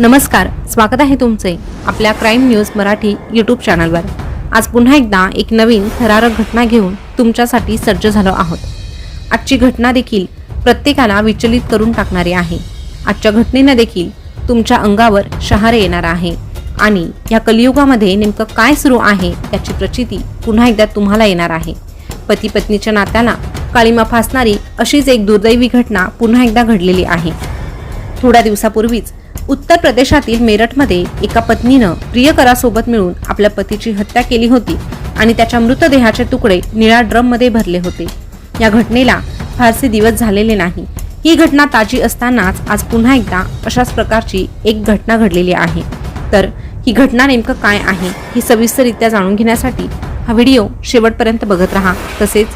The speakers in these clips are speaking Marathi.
नमस्कार स्वागत आहे तुमचे आपल्या क्राईम न्यूज मराठी यूट्यूब चॅनलवर आज पुन्हा एकदा एक नवीन थरारक घटना घेऊन तुमच्यासाठी सज्ज झालो आहोत. आजची घटना देखील प्रत्येकाला विचलित करून टाकणारी आहे. आजच्या घटनेनं देखील तुमच्या अंगावर शहारे येणार आहे. आणि या कलियुगामध्ये नेमकं काय सुरू आहे याची प्रचिती पुन्हा एकदा तुम्हाला येणार आहे. पती पत्नीच्या नात्याला काळीमा फासणारी अशीच एक दुर्दैवी घटना पुन्हा एकदा घडलेली आहे. थोड्या दिवसापूर्वीच उत्तर प्रदेशातील मेरठमध्ये एका पत्नीनं प्रियकरासोबत मिळून आपल्या पतीची हत्या केली होती आणि त्याच्या मृतदेहाचे तुकडे निळ्या ड्रममध्ये भरले होते. या घटनेला फारसे दिवस झालेले नाही. ही घटना ताजी असतानाच आज पुन्हा एकदा अशाच प्रकारची एक घटना घडलेली आहे. तर ही घटना नेमकं काय आहे ही सविस्तररित्या जाणून घेण्यासाठी हा व्हिडिओ शेवटपर्यंत बघत राहा. तसेच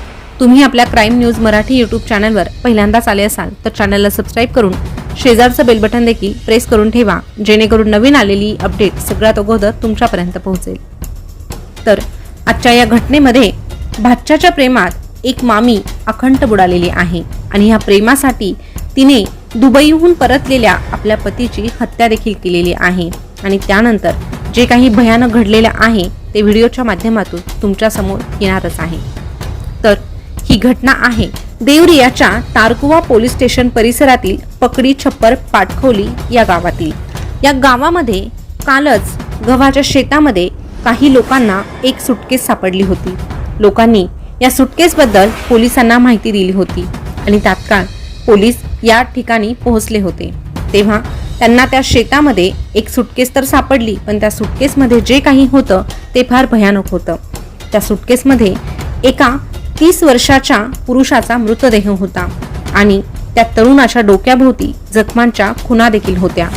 तुम्ही आपल्या क्राईम न्यूज मराठी यूट्यूब चॅनलवर पहिल्यांदाच आले असाल तर चॅनलला सबस्क्राईब करून शेजारचं बेलबटन देखील प्रेस करून ठेवा जेणेकरून नवीन आलेली अपडेट सगळ्यात अगोदर तुमच्यापर्यंत पोहोचेल. तर आजच्या या घटनेमध्ये भाच्याच्या प्रेमात एक मामी अखंड बुडालेली आहे आणि ह्या प्रेमासाठी तिने दुबईहून परतलेल्या आपल्या पतीची हत्या देखील केलेली आहे. आणि त्यानंतर जे काही भयानक घडलेलं आहे ते व्हिडिओच्या माध्यमातून तुमच्यासमोर येणारच आहे. तर ही घटना आहे देवरियाच्या तारकुवा पोलीस स्टेशन परिसरातील पकडी छप्पर पाटखोली या गावातील. या गावामध्ये कालच गव्हाच्या शेतामध्ये काही लोकांना एक सुटकेस सापडली होती. लोकांनी या सुटकेसबद्दल पोलिसांना माहिती दिली होती आणि तात्काळ पोलीस या ठिकाणी पोहोचले होते. तेव्हा त्यांना त्या शेतामध्ये एक सुटकेस तर सापडली पण त्या सुटकेसमध्ये जे काही होतं ते फार भयानक होतं. त्या सुटकेसमध्ये एका तीस वर्षाच्या पुरुषाचा मृतदेह होता आणि त्या तरुणाच्या डोक्याभोवती जखमांच्या खुणा देखील होत्या.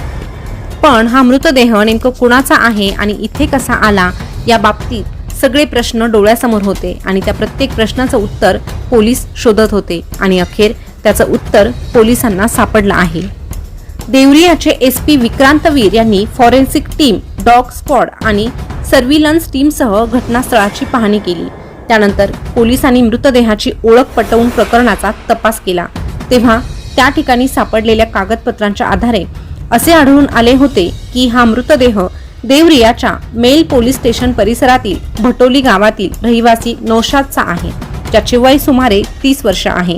पण हा मृतदेह नेमकं कुणाचा आहे आणि इथे कसा आला या बाबतीत सगळे प्रश्न डोळ्यासमोर होते आणि त्या प्रत्येक प्रश्नाचं उत्तर पोलीस शोधत होते आणि अखेर त्याचं उत्तर पोलिसांना सापडलं आहे. देवरियाचे एस पी विक्रांतवीर यांनी फॉरेन्सिक टीम डॉग स्क्वॉड आणि सर्व्हिलन्स टीमसह घटनास्थळाची पाहणी केली. त्यानंतर पोलिसांनी मृतदेहाची ओळख पटवून प्रकरणाचा तपास केला. तेव्हा त्या ठिकाणी सापडलेल्या कागदपत्रांच्या आधारे असे आढळून आले होते की हा मृतदेह देवरियाच्या मेल पोलीस स्टेशन परिसरातील भटोली गावातील रहिवासी नौशादचा आहे ज्याचे वय सुमारे तीस वर्ष आहे.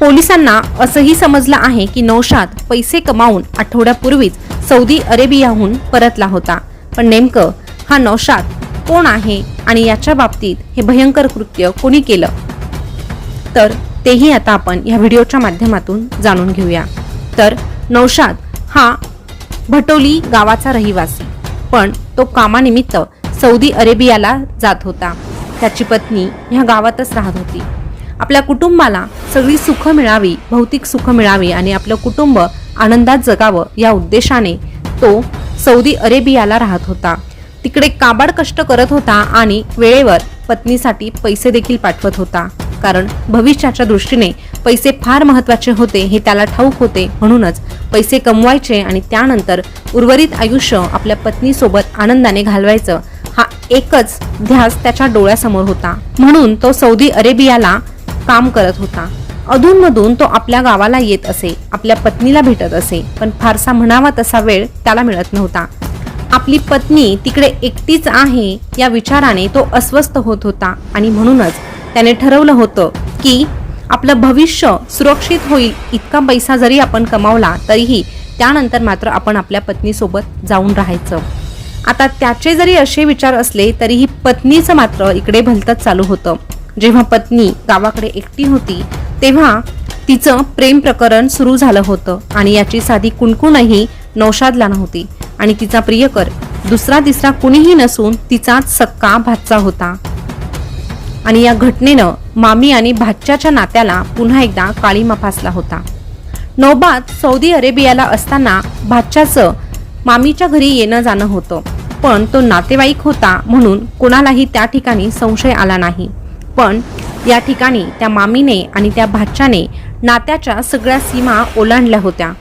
पोलिसांना असंही समजलं आहे की नौशाद पैसे कमावून आठवड्यापूर्वीच सौदी अरेबियाहून परतला होता पण नेमकं हा नौशाद कोण आहे आणि याच्या बाबतीत हे भयंकर कृत्य कोणी केलं? तर तेही आता आपण या व्हिडिओच्या माध्यमातून जाणून घेऊया. तर नौशाद हा भटोली गावाचा रहिवासी पण तो कामानिमित्त सौदी अरेबियाला जात होता. त्याची पत्नी ह्या गावातच राहत होती. आपल्या कुटुंबाला सगळी सुख मिळावी भौतिक सुख मिळावी आणि आपलं कुटुंब आनंदात जगावं या उद्देशाने तो सौदी अरेबियाला राहत होता. तिकडे काबाड कष्ट करत होता आणि वेळेवर पत्नीसाठी पैसे देखील पाठवत होता. कारण भविष्याच्या दृष्टीने पैसे फार महत्त्वाचे होते हे त्याला ठाऊक होते. म्हणूनच पैसे कमवायचे आणि त्यानंतर उर्वरित आयुष्य आपल्या पत्नीसोबत आनंदाने घालवायचं हा एकच ध्यास त्याच्या डोळ्यासमोर होता. म्हणून तो सौदी अरेबियाला काम करत होता. अधूनमधून तो आपल्या गावाला येत असे आपल्या पत्नीला भेटत असे पण फारसा म्हणावा तसा वेळ त्याला मिळत नव्हता. आपली पत्नी तिकडे एकटीच आहे या विचाराने तो अस्वस्थ होत होता. आणि म्हणूनच त्याने ठरवलं होतं की आपलं भविष्य सुरक्षित होईल इतका पैसा जरी आपण कमावला तरीही त्यानंतर मात्र आपण आपल्या पत्नीसोबत जाऊन राहायचं. आता त्याचे जरी असे विचार असले तरीही पत्नीचं मात्र इकडे भलतंच चालू होतं. जेव्हा पत्नी गावाकडे एकटी होती तेव्हा तिचं प्रेम प्रकरण सुरू झालं होतं आणि याची साधी कुणकुणही नौशादला नव्हती आणि तिचा प्रियकर दुसरा तिसरा कुणीही नसून तिचाच सक्का भातचा होता. आणि या घटनेनं मामी आणि भाच्याच्या नात्याला पुन्हा एकदा काळीमा फासला होता. नौबात सौदी अरेबियाला असताना भाच्याचं मामीच्या घरी येणं जाणं होतं. पण तो नातेवाईक होता म्हणून कोणालाही त्या ठिकाणी संशय आला नाही. पण या ठिकाणी त्या मामीने आणि त्या भाच्याने नात्याच्या सगळ्या सीमा ओलांडल्या होत्या.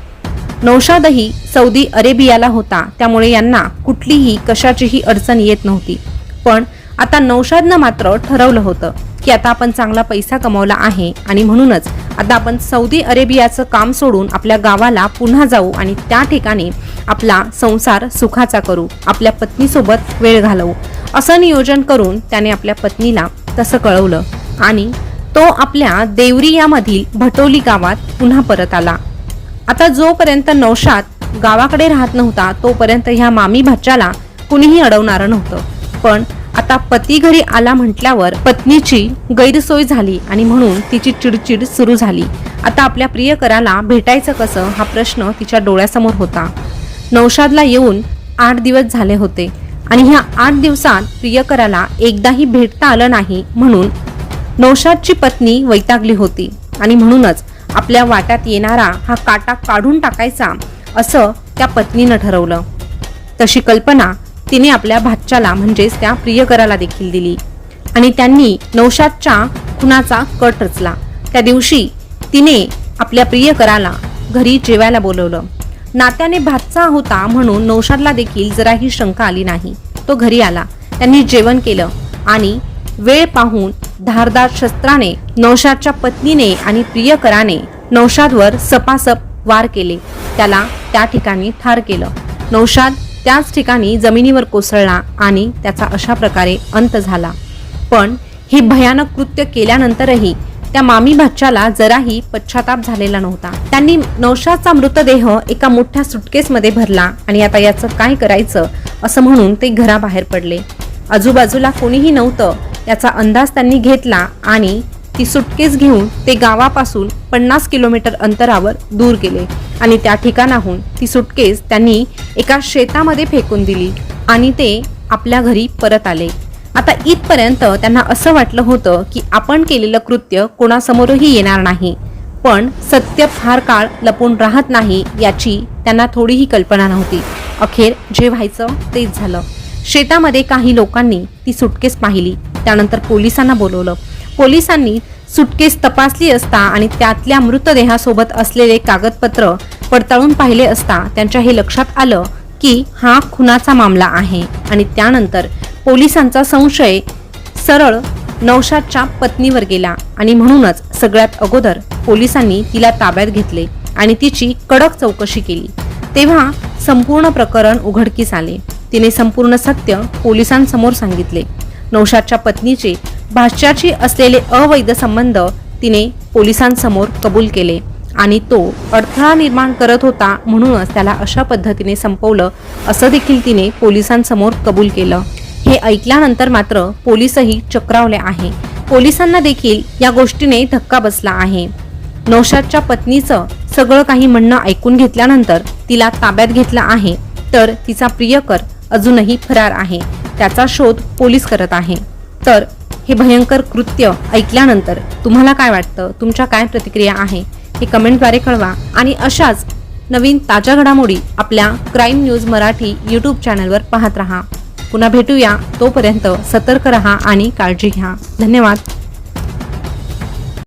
नौशादही सौदी अरेबियाला होता. त्यामुळे यांना कुठलीही कशाचीही अडचण येत नव्हती. पण आता नौशादनं मात्र ठरवलं होतं की आता आपण चांगला पैसा कमावला आहे आणि म्हणूनच आता आपण सौदी अरेबियाचं काम सोडून आपल्या गावाला पुन्हा जाऊ आणि त्या ठिकाणी आपला संसार सुखाचा करू आपल्या पत्नीसोबत वेळ घालवू. असं नियोजन करून त्याने आपल्या पत्नीला तसं कळवलं आणि तो आपल्या देवरियामधील भटोली गावात पुन्हा परत आला. आता जोपर्यंत नौशाद गावाकडे राहत नव्हता तोपर्यंत ह्या मामी भाच्याला कुणीही अडवणारं नव्हतं. पण आता पती घरी आला म्हटल्यावर पत्नीची गैरसोय झाली आणि म्हणून तिची चिडचिड सुरू झाली. आता आपल्या प्रियकराला भेटायचं कसं हा प्रश्न तिच्या डोळ्यासमोर होता. नौशादला येऊन आठ दिवस झाले होते आणि ह्या आठ दिवसात प्रियकराला एकदाही भेटता आलं नाही म्हणून नौशादची पत्नी वैतागली होती आणि म्हणूनच आपल्या वाट्यात येणारा हा काटा काढून टाकायचा असं त्या पत्नीनं ठरवलं. तशी कल्पना तिने आपल्या भाच्याला म्हणजेच त्या प्रियकराला देखील दिली. आणि त्यांनी नौशादच्या खुनाचा कट रचला. त्या दिवशी तिने आपल्या प्रियकराला घरी जेवायला बोलवलं. नात्याने भातचा होता म्हणून नौशादला देखील जराही शंका आली नाही. तो घरी आला. त्यांनी जेवण केलं आणि वेळ पाहून धारदार शस्त्राने नौशादच्या पत्नीने आणि प्रियकराने नौशादवर सपासप वार केले. त्याला त्या ठिकाणी ठार केलं. नौशाद त्याच ठिकाणी जमिनीवर कोसळला आणि त्याचा अशा प्रकारे अंत झाला. पण हे भयानक कृत्य केल्यानंतरही त्या मामी भाच्याला जराही पश्चाताप झालेला नव्हता. त्यांनी नौशादचा मृतदेह एका मोठ्या सुटकेसमध्ये भरला आणि आता याचं काय करायचं असं म्हणून ते घराबाहेर पडले. आजूबाजूला कोणीही नव्हतं याचा अंदाज त्यांनी घेतला आणि ती सुटकेस घेऊन ते गावापासून पन्नास किलोमीटर अंतरावर दूर गेले आणि त्या ठिकाणाहून ती सुटकेस त्यांनी एका शेतामध्ये फेकून दिली आणि ते आपल्या घरी परत आले. आता इथपर्यंत त्यांना असं वाटलं होतं की आपण केलेलं कृत्य कोणासमोरही येणार नाही पण सत्य फार काळ लपून राहत नाही याची त्यांना थोडीही कल्पना नव्हती. अखेर जे व्हायचं तेच झालं. शेतामध्ये काही लोकांनी ती सुटकेस पाहिली. त्यानंतर पोलिसांना बोलवलं. पोलिसांनी सुटकेस तपासली असता आणि त्यातल्या मृतदेहासोबत असलेले कागदपत्र पडताळून पाहिले असता त्यांच्या हे लक्षात आलं की हा खुनाचा मामला आहे आणि त्यानंतर पोलिसांचा संशय सरळ नौशादच्या पत्नीवर गेला आणि म्हणूनच सगळ्यात अगोदर पोलिसांनी तिला ताब्यात घेतले आणि तिची कडक चौकशी केली. तेव्हा संपूर्ण प्रकरण उघडकीस आले. तिने संपूर्ण सत्य पोलिसांसमोर सांगितले. नौशादच्या पत्नीचे भाष्याची असलेले अवैध संबंध तिने पोलिसांसमोर कबूल केले आणि तो अडथळा निर्माण करत होता म्हणूनच त्याला अशा पद्धतीने संपवलं असं देखील तिने पोलिसांसमोर कबूल केलं. हे ऐकल्यानंतर मात्र पोलिसही चक्रावले आहे. पोलिसांना देखील या गोष्टीने धक्का बसला आहे. नौशादच्या पत्नीचं सगळं काही म्हणणं ऐकून घेतल्यानंतर तिला ताब्यात घेतलं आहे तर तिचा प्रियकर अजूनही फरार आहे. त्याचा शोध पोलीस करत आहे. तर हे भयंकर कृत्य ऐकल्यानंतर तुम्हाला काय वाटतं? तुमच्या काय प्रतिक्रिया आहे? हे कमेंटद्वारे कळवा आणि अशाच नवीन ताज्या घडामोडी आपल्या क्राईम न्यूज मराठी यूट्यूब चॅनलवर पाहत रहा. पुन्हा भेटूया तोपर्यंत सतर्क रहा आणि काळजी घ्या. धन्यवाद.